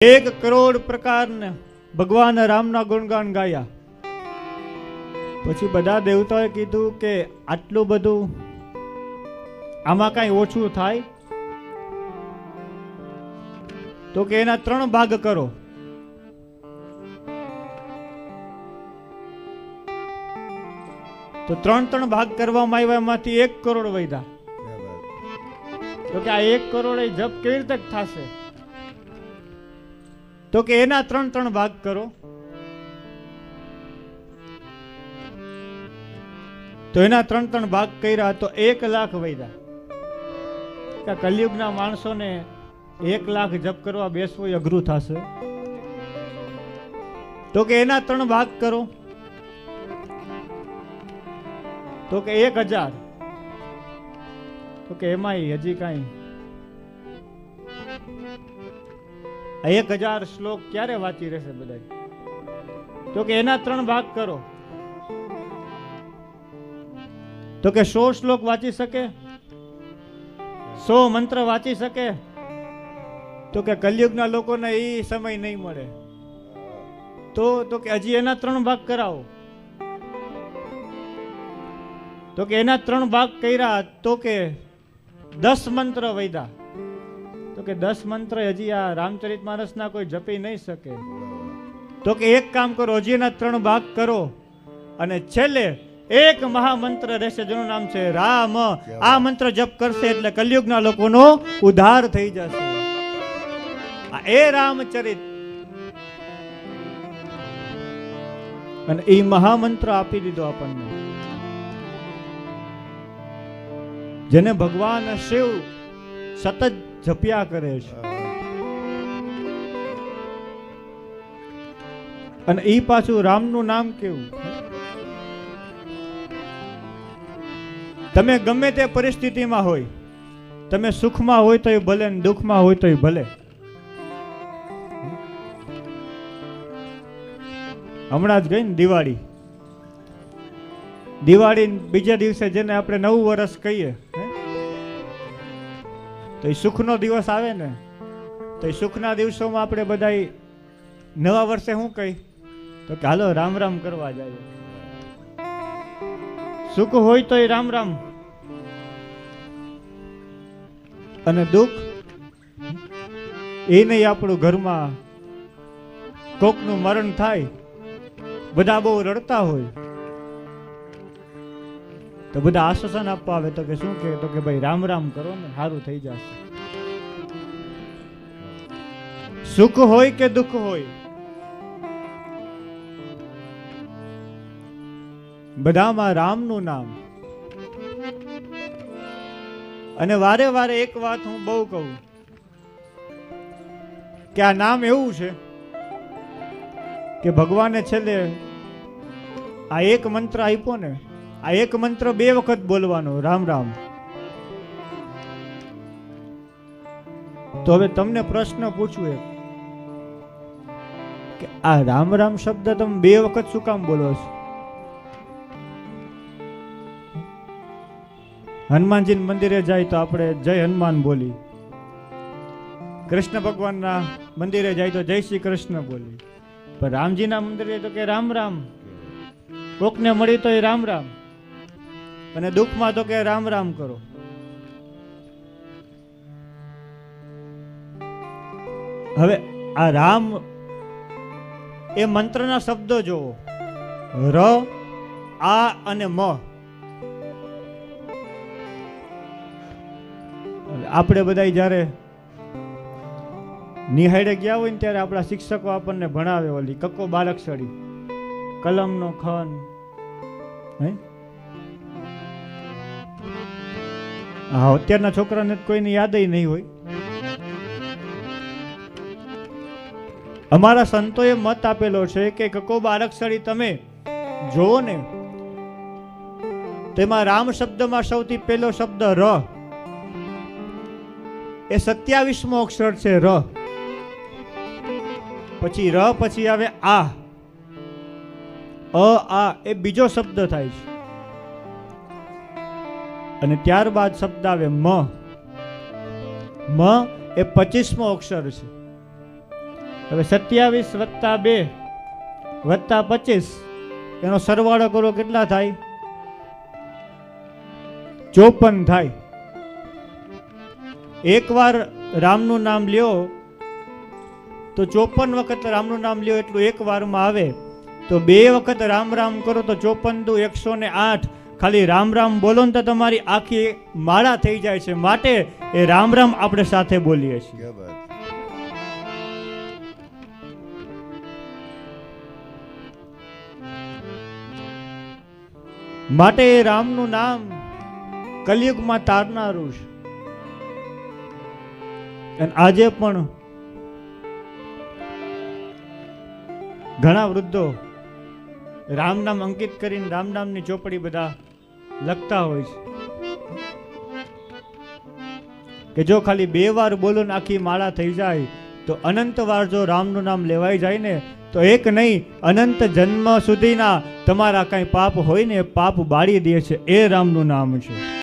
એક કરોડ પ્રકારને ભગવાન રામના ગુણગાન ગાયા. પછી બધા દેવતાએ કીધું કે આટલું બધું આમાં કાંઈ ઓછું થાય? તો કે એના ત્રણ ભાગ કરો. તો ત્રણ ત્રણ ભાગ કરવામાં આવ્યા એમાંથી એક કરોડ વૈધા તો કે આ એક કરોડ એ જપ કેવી રીતે થશે? તો કે એના ત્રણ ત્રણ ભાગ કરો. તો એના ત્રણ ત્રણ ભાગ કર્યા તો એક લાખ વૈદા કલયુગના માણસોને એક લાખ જપ કરવા બેસવું અઘરું થશે. તો કે એના ત્રણ ભાગ કરો. તો કે એક હજાર. તો કે એમાંય હજી કાંઈ એક હજાર શ્લોક ક્યારે વાંચી રહેશે બધા તો કે એના ત્રણ ભાગ કરો. તો કે સો શ્લોક વાંચી શકે? સો મંત્ર વાંચી શકે? તો કે કલયુગના લોકોને એ સમય નહીં મળે. તો તો કે હજી એના ત્રણ ભાગ કરાવો. તો કે એના ત્રણ ભાગ કર્યા તો કે દસ મંત્ર તો કે દસ મંત્ર હજી આ રામચરિત માનસના કોઈ જપી નહીં શકે. તો કે એક કામ કરો હજી ત્રણ ભાગ કરો. અને છેલ્લે એક મહામંત્ર રહેશે, જેનું નામ છે રામ. આ મંત્ર જપ કરશે એટલે કલયુગના લોકોનો ઉદ્ધાર થઈ જશે. એ રામચરિત. અને એ મહામંત્ર આપી દીધો આપણને. જેને ભગવાન શિવ સતત જપ્યા કરે છે. અને એ પાછું રામનું નામ કેવું? તમે ગમે તે પરિસ્થિતિમાં હોય, તમે સુખમાં હોય તો ભલે દુઃખમાં હોય તો ભલે. હમણાં જ ગઈ ને દિવાળી. દિવાળી બીજા દિવસે જેને આપણે નવું વર્ષ કહીએ? તો એ સુખનો દિવસ આવે ને, તો એ સુખના દિવસોમાં આપણે બધા નવા વર્ષે શું કહી? તો કે હાલો, રામ રામ કરવા જાય સુખ હોય તો એ રામ રામ. અને દુઃખ, એ નહીં આપણું ઘરમાં કોકનું મરણ થાય, બધા બહુ રડતા હોય. તો બધા આશ્વાસન આપવા આવે તો કે શું કે? તો કે ભાઈ રામ રામ કરો ને સારું થઈ જશે. સુખ હોય કે દુઃખ હોય? બધામાં રામનું નામ. અને વારે વારે એક વાત હું બહુ કહું કે આ નામ એવું છે કે ભગવાને છેલ્લે આ એક મંત્ર આપ્યો ને આ એક મંત્ર બે વખત બોલવાનો. રામ રામ. તો હવે તમને પ્રશ્ન પૂછું એક. કે આ રામ રામ શબ્દ તમે બે વખત શું કામ બોલો છો? હનુમાનજી મંદિરે જાય તો આપણે જય હનુમાન બોલી. કૃષ્ણ ભગવાનના મંદિરે જાય તો જય શ્રી કૃષ્ણ બોલી. પણ રામજીના મંદિરે તો કે રામ રામ. કોકને મળી તો એ રામ રામ. અને દુઃખમાં તો કે રામ રામ કરો. હવે આ રામ એ મંત્રના શબ્દો જોવો. ર, આ અને મ. આપણે બધા જ્યારે નિહાળે ગયા હોય ને ત્યારે આપણા શિક્ષકો આપણને ભણાવે ઓલી કક્કો બાળક બાલકસડી કલમનો ખન, હે? હા, અત્યારના છોકરાને કોઈની યાદ નહીં હોય. અમારા સંતોએ મત આપેલો છે કે કકોબા આરક્ષરી તમે જોવો ને. તેમાં રામ શબ્દમાં સૌથી પહેલો શબ્દ ર. એ સત્યાવીસમો અક્ષર છે ર. પછી ર, પછી આવે આ. અ, આ, એ બીજો શબ્દ થાય છે. અને ત્યારબાદ શબ્દ આવે મ. મ એ પચીસમો અક્ષર છે. હવે સત્યાવીસ વત્તા બે વત્તા પચીસ, એનો સરવાળો કરો કેટલા થાય? ચોપન થાય. એકવાર રામનું નામ લ્યો, તો ચોપન વખત રામનું નામ લ્યો એટલું એક વારમાં આવે. તો બે વખત રામ રામ કરો તો ચોપન દુ એકસો ને આઠ ખાલી રામ રામ બોલો ને તો તમારી આખી માળા થઈ જાય છે. માટે એ રામ રામ આપણે સાથે બોલીએ છીએ. માટે એ રામનું નામ કલયુગમાં તારનારું છે. અને આજે પણ ઘણા વૃદ્ધો રામ નામ અંકિત કરીને રામ નામની ચોપડી બધા લખતા હોય છે. કે જો ખાલી બે વાર બોલો ને આખી માળા થઈ જાય, તો અનંત વાર જો રામનું નામ લેવાઈ જાય ને, તો એક નહીં, અનંત જન્મ સુધીના તમારા કાંઈ પાપ હોય ને પાપ બાળી દે છે. એ રામનું નામ છે.